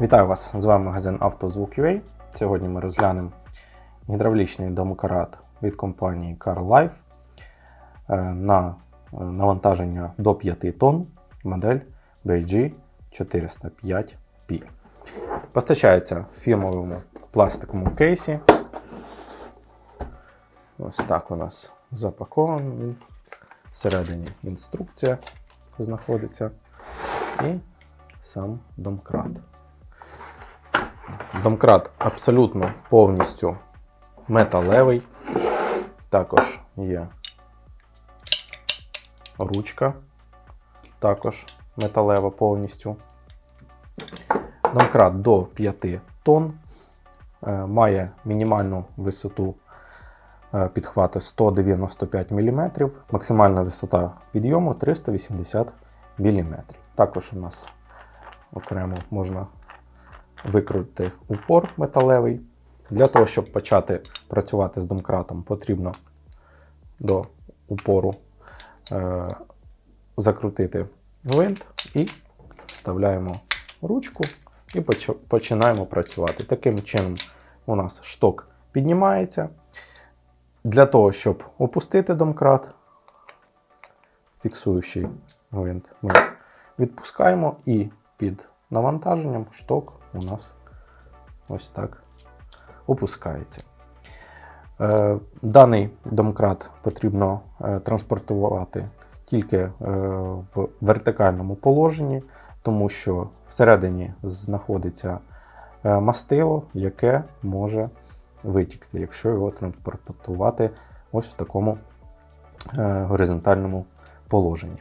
Вітаю вас! З вами магазин «Автозвук.UA». Сьогодні ми розглянемо гідравлічний домкрат від компанії Car Life е, на е, навантаження до 5 тонн модель BG 405P. Постачається в фірмовому пластиковому кейсі. Ось так у нас запакований. Всередині інструкція знаходиться. І сам домкрат. Домкрат абсолютно повністю металевий. Також є ручка, також металева повністю. Домкрат до 5 тонн. Е, Має мінімальну висоту підхвату 195 мм, максимальна висота підйому 380 мм. Також у нас окремо можна викрутити упор металевий. Для того, щоб почати працювати з домкратом, потрібно до упору е, закрутити гвинт і вставляємо ручку і поч- починаємо працювати. Таким чином, у нас шток піднімається. Для того, щоб опустити домкрат, фіксуючий гвинт, ми відпускаємо і під навантаженням шток у нас ось так опускається. Е, Даний домкрат потрібно е, транспортувати тільки е, в вертикальному положенні, тому що всередині знаходиться мастило, яке може витікти, якщо його транспортувати ось в такому горизонтальному положенні.